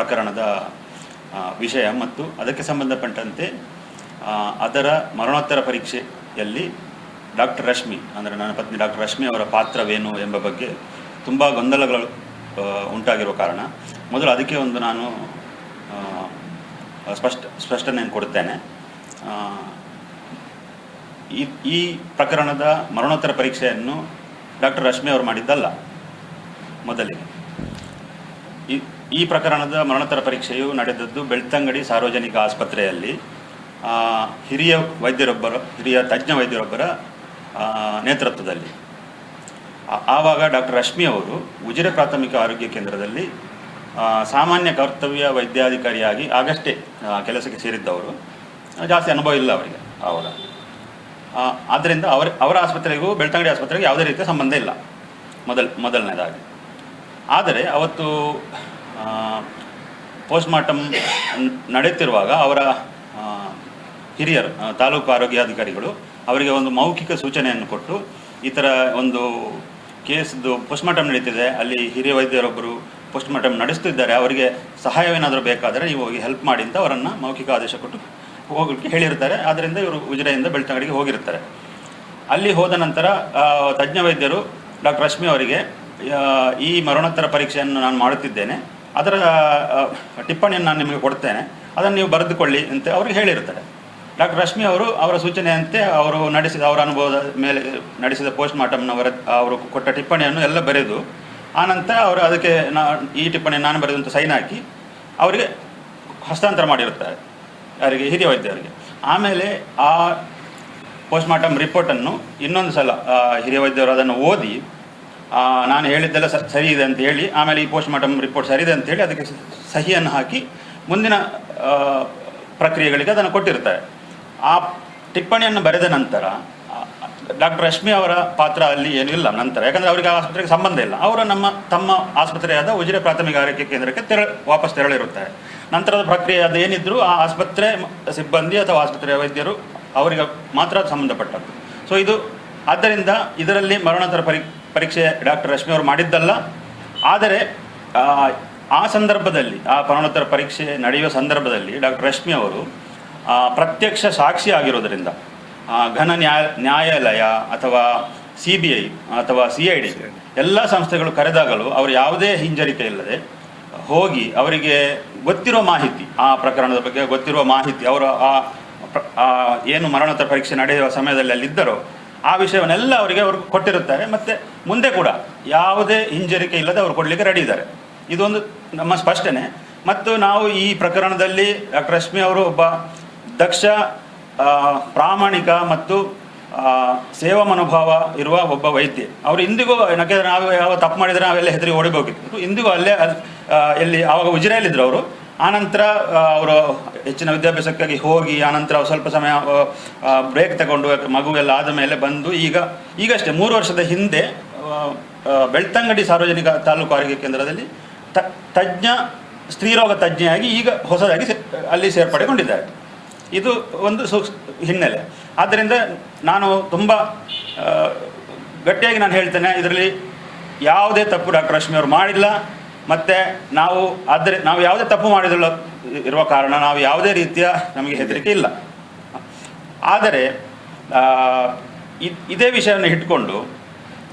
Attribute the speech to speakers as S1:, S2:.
S1: ಪ್ರಕರಣದ ವಿಷಯ ಮತ್ತು ಅದಕ್ಕೆ ಸಂಬಂಧಪಟ್ಟಂತೆ ಅದರ ಮರಣೋತ್ತರ ಪರೀಕ್ಷೆಯಲ್ಲಿ ಡಾಕ್ಟರ್ ರಶ್ಮಿ, ಅಂದರೆ ನನ್ನ ಪತ್ನಿ ಡಾಕ್ಟರ್ ರಶ್ಮಿ ಅವರ ಪಾತ್ರವೇನು ಎಂಬ ಬಗ್ಗೆ ತುಂಬ ಗೊಂದಲಗಳು ಉಂಟಾಗಿರುವ ಕಾರಣ, ಮೊದಲು ಅದಕ್ಕೆ ಒಂದು ನಾನು ಸ್ಪಷ್ಟ ಸ್ಪಷ್ಟನೆಯನ್ನು ಕೊಡುತ್ತೇನೆ ಈ ಈ ಪ್ರಕರಣದ ಮರಣೋತ್ತರ ಪರೀಕ್ಷೆಯನ್ನು ಡಾಕ್ಟರ್ ರಶ್ಮಿ ಅವರು ಮಾಡಿದ್ದಲ್ಲ, ಮೊದಲಿಗೆ. ಈ ಪ್ರಕರಣದ ಮರಣೋತ್ತರ ಪರೀಕ್ಷೆಯು ನಡೆದದ್ದು ಬೆಳ್ತಂಗಡಿ ಸಾರ್ವಜನಿಕ ಆಸ್ಪತ್ರೆಯಲ್ಲಿ. ಹಿರಿಯ ವೈದ್ಯರೊಬ್ಬರ, ಹಿರಿಯ ತಜ್ಞ ವೈದ್ಯರೊಬ್ಬರ ನೇತೃತ್ವದಲ್ಲಿ. ಆವಾಗ ಡಾಕ್ಟರ್ ರಶ್ಮಿ ಅವರು ಉಜಿರೆ ಪ್ರಾಥಮಿಕ ಆರೋಗ್ಯ ಕೇಂದ್ರದಲ್ಲಿ ಸಾಮಾನ್ಯ ಕರ್ತವ್ಯ ವೈದ್ಯಾಧಿಕಾರಿಯಾಗಿ ಆಗಷ್ಟೇ ಕೆಲಸಕ್ಕೆ ಸೇರಿದ್ದವರು. ಜಾಸ್ತಿ ಅನುಭವ ಇಲ್ಲ ಅವರಿಗೆ ಆವಾಗ. ಆದ್ದರಿಂದ ಅವರ ಅವರ ಆಸ್ಪತ್ರೆಗೂ, ಬೆಳ್ತಂಗಡಿ ಆಸ್ಪತ್ರೆಗೆ ಯಾವುದೇ ರೀತಿಯ ಸಂಬಂಧ ಇಲ್ಲ. ಮೊದಲ್, ಮೊದಲನೇದಾಗಿ. ಆದರೆ ಅವತ್ತು ಪೋಸ್ಟ್ಮಾರ್ಟಮ್ ನಡೆಯುತ್ತಿರುವಾಗ ಅವರ ಹಿರಿಯರು ತಾಲೂಕು ಆರೋಗ್ಯಾಧಿಕಾರಿಗಳು ಅವರಿಗೆ ಒಂದು ಮೌಖಿಕ ಸೂಚನೆಯನ್ನು ಕೊಟ್ಟು ಈ ಥರ ಒಂದು ಕೇಸ್ದು ಪೋಸ್ಟ್ಮಾರ್ಟಮ್ ನಡೀತಿದೆ, ಅಲ್ಲಿ ಹಿರಿಯ ವೈದ್ಯರೊಬ್ಬರು ಪೋಸ್ಟ್ಮಾರ್ಟಮ್ ನಡೆಸ್ತಿದ್ದಾರೆ, ಅವರಿಗೆ ಸಹಾಯವೇನಾದರೂ ಬೇಕಾದರೆ ನೀವು ಹೋಗಿ ಹೆಲ್ಪ್ ಮಾಡಿ ಅಂತ ಅವರನ್ನು ಮೌಖಿಕ ಆದೇಶ ಕೊಟ್ಟು ಹೋಗಲಿಕ್ಕೆ ಹೇಳಿರ್ತಾರೆ ಆದ್ದರಿಂದ ಇವರು ಉಜಿರೆಯಿಂದ ಬೆಳ್ತಂಗಡಿಗೆ ಹೋಗಿರ್ತಾರೆ ಅಲ್ಲಿ ಹೋದ ನಂತರ ತಜ್ಞ ವೈದ್ಯರು ಡಾಕ್ಟರ್ ರಶ್ಮಿ ಅವರಿಗೆ ಈ ಮರಣೋತ್ತರ ಪರೀಕ್ಷೆಯನ್ನು ನಾನು ಮಾಡುತ್ತಿದ್ದೇನೆ. ಅದರ ಟಿಪ್ಪಣಿಯನ್ನು ನಾನು ನಿಮಗೆ ಕೊಡ್ತೇನೆ. ಅದನ್ನು ನೀವು ಬರೆದುಕೊಳ್ಳಿ ಅಂತ ಅವ್ರಿಗೆ ಹೇಳಿರ್ತಾರೆ ಡಾಕ್ಟರ್ ರಶ್ಮಿ ಅವರು ಅವರ ಸೂಚನೆಯಂತೆ ಅವರು ನಡೆಸಿದ, ಅವರ ಅನುಭವದ ಮೇಲೆ ನಡೆಸಿದ ಪೋಸ್ಟ್ ಮಾರ್ಟಮ್ನವರ ಅವರು ಕೊಟ್ಟ ಟಿಪ್ಪಣಿಯನ್ನು ಎಲ್ಲ ಬರೆದು ಆನಂತರ ಅವರು ಅದಕ್ಕೆ ನಾ, ಈ ಟಿಪ್ಪಣಿ ನಾನು ಬರೆದಂತ ಸೈನ್ ಹಾಕಿ ಅವರಿಗೆ ಹಸ್ತಾಂತರ ಮಾಡಿರುತ್ತಾರೆ ಯಾರಿಗೆ ಹಿರಿಯ ವೈದ್ಯರಿಗೆ. ಆಮೇಲೆ ಆ ಪೋಸ್ಟ್ ಮಾರ್ಟಮ್ ರಿಪೋರ್ಟನ್ನು ಇನ್ನೊಂದು ಸಲ ಹಿರಿಯ ವೈದ್ಯರು ಅದನ್ನು ಓದಿ ನಾನು ಹೇಳಿದ್ದೆಲ್ಲ ಸರಿ ಇದೆ ಅಂತ ಹೇಳಿ, ಆಮೇಲೆ ಈ ಪೋಸ್ಟ್ ಮಾರ್ಟಮ್ ರಿಪೋರ್ಟ್ ಸರಿ ಇದೆ ಅಂತೇಳಿ ಅದಕ್ಕೆ ಸಹಿಯನ್ನು ಹಾಕಿ ಮುಂದಿನ ಪ್ರಕ್ರಿಯೆಗಳಿಗೆ ಅದನ್ನು ಕೊಟ್ಟಿರ್ತಾರೆ. ಆ ಟಿಪ್ಪಣಿಯನ್ನು ಬರೆದ ನಂತರ ಡಾಕ್ಟರ್ ರಶ್ಮಿ ಅವರ ಪಾತ್ರ ಅಲ್ಲಿ ಏನೂ ಇಲ್ಲ ನಂತರ, ಯಾಕಂದರೆ ಅವರಿಗೆ ಆಸ್ಪತ್ರೆಗೆ ಸಂಬಂಧ ಇಲ್ಲ. ಅವರು ನಮ್ಮ, ತಮ್ಮ ಆಸ್ಪತ್ರೆಯಾದ ಉಜಿರೆ ಪ್ರಾಥಮಿಕ ಆರೋಗ್ಯ ಕೇಂದ್ರಕ್ಕೆ ತೆರ ವಾಪಸ್ ತೆರಳಿರುತ್ತಾರೆ. ನಂತರದ ಪ್ರಕ್ರಿಯೆ ಅದೇನಿದ್ರೂ ಆ ಆಸ್ಪತ್ರೆ ಸಿಬ್ಬಂದಿ ಅಥವಾ ಆಸ್ಪತ್ರೆಯ ವೈದ್ಯರು ಅವರಿಗೆ ಮಾತ್ರ ಅದು ಸಂಬಂಧಪಟ್ಟದ್ದು. ಸೊ ಇದು, ಆದ್ದರಿಂದ ಇದರಲ್ಲಿ ಮರಣೋತ್ತರ ಪರಿ ಪರೀಕ್ಷೆ ಡಾಕ್ಟರ್ ರಶ್ಮಿ ಅವರು ಮಾಡಿದ್ದಲ್ಲ. ಆದರೆ ಆ, ಸಂದರ್ಭದಲ್ಲಿ ಆ ಮರಣೋತ್ತರ ಪರೀಕ್ಷೆ ನಡೆಯುವ ಸಂದರ್ಭದಲ್ಲಿ ಡಾಕ್ಟರ್ ರಶ್ಮಿ ಅವರು ಪ್ರತ್ಯಕ್ಷ ಸಾಕ್ಷಿ ಆಗಿರೋದರಿಂದ ಘನ ನ್ಯಾಯ ನ್ಯಾಯಾಲಯ ಅಥವಾ ಸಿ ಬಿ ಐ ಅಥವಾ ಸಿ ಐ ಡಿ ಎಲ್ಲ ಸಂಸ್ಥೆಗಳು ಕರೆದಾಗಲೂ ಅವರು ಯಾವುದೇ ಹಿಂಜರಿಕೆ ಇಲ್ಲದೆ ಹೋಗಿ ಅವರಿಗೆ ಗೊತ್ತಿರೋ ಮಾಹಿತಿ ಆ ಪ್ರಕರಣದ ಬಗ್ಗೆ ಗೊತ್ತಿರುವ ಮಾಹಿತಿ ಅವರು ಆ ಏನು ಮರಣೋತ್ತರ ಪರೀಕ್ಷೆ ನಡೆಯುವ ಸಮಯದಲ್ಲಿ ಅಲ್ಲಿದ್ದರೋ ಆ ವಿಷಯವನ್ನೆಲ್ಲ ಅವರಿಗೆ ಅವರು ಕೊಟ್ಟಿರುತ್ತಾರೆ. ಮತ್ತು ಮುಂದೆ ಕೂಡ ಯಾವುದೇ ಹಿಂಜರಿಕೆ ಇಲ್ಲದೆ ಅವರು ಕೊಡಲಿಕ್ಕೆ ರೆಡಿ ಇದ್ದಾರೆ. ಇದೊಂದು ನಮ್ಮ ಸ್ಪಷ್ಟನೆ. ಮತ್ತು ನಾವು ಈ ಪ್ರಕರಣದಲ್ಲಿ ಡಾಕ್ಟರ್ ರಶ್ಮಿ ಅವರು ಒಬ್ಬ ದಕ್ಷ ಪ್ರಾಮಾಣಿಕ ಮತ್ತು ಸೇವಾ ಮನೋಭಾವ ಇರುವ ಒಬ್ಬ ವೈದ್ಯ. ಅವರು ಇಂದಿಗೂ ಯಾಕೆಂದರೆ ನಾವು ಯಾವ ತಪ್ಪು ಮಾಡಿದರೆ ನಾವೆಲ್ಲ ಹೆದರಿ ಓಡಿಬೋಗಿತ್ತು ಇಂದಿಗೂ ಅಲ್ಲೇ ಎಲ್ಲಿ ಆವಾಗ ಉಜಿರೆಯಲ್ಲಿದ್ದರು ಅವರು. ಆನಂತರ ಅವರು ಹೆಚ್ಚಿನ ವಿದ್ಯಾಭ್ಯಾಸಕ್ಕಾಗಿ ಹೋಗಿ, ಆನಂತರ ಸ್ವಲ್ಪ ಸಮಯ ಬ್ರೇಕ್ ತಗೊಂಡು ಮಗುವೆಲ್ಲ ಆದ ಮೇಲೆ ಬಂದು ಈಗ, ಈಗಷ್ಟೇ ಮೂರು ವರ್ಷದ ಹಿಂದೆ ಬೆಳ್ತಂಗಡಿ ಸಾರ್ವಜನಿಕ ತಾಲೂಕು ಆರೋಗ್ಯ ಕೇಂದ್ರದಲ್ಲಿ ತ, ತಜ್ಞ, ಸ್ತ್ರೀರೋಗ ತಜ್ಞೆಯಾಗಿ ಈಗ ಹೊಸದಾಗಿ ಅಲ್ಲಿ ಸೇರ್ಪಡೆಗೊಂಡಿದ್ದಾರೆ. ಇದು ಒಂದು ಸೂಕ್ಷ್ಮ ಹಿನ್ನೆಲೆ. ಆದ್ದರಿಂದ ನಾನು ತುಂಬ ಗಟ್ಟಿಯಾಗಿ ನಾನು ಹೇಳ್ತೇನೆ, ಇದರಲ್ಲಿ ಯಾವುದೇ ತಪ್ಪು ಡಾಕ್ಟರ್ ರಶ್ಮಿ ಅವರು ಮಾಡಿಲ್ಲ. ಮತ್ತು ನಾವು ಆದರೆ ನಾವು ಯಾವುದೇ ತಪ್ಪು ಮಾಡಿದಿಲ್ಲ ಇರುವ ಕಾರಣ ನಾವು ಯಾವುದೇ ರೀತಿಯ ನಮಗೆ ಹೆದರಿಕೆ ಇಲ್ಲ. ಆದರೆ ಇದೇ ವಿಷಯವನ್ನು ಇಟ್ಕೊಂಡು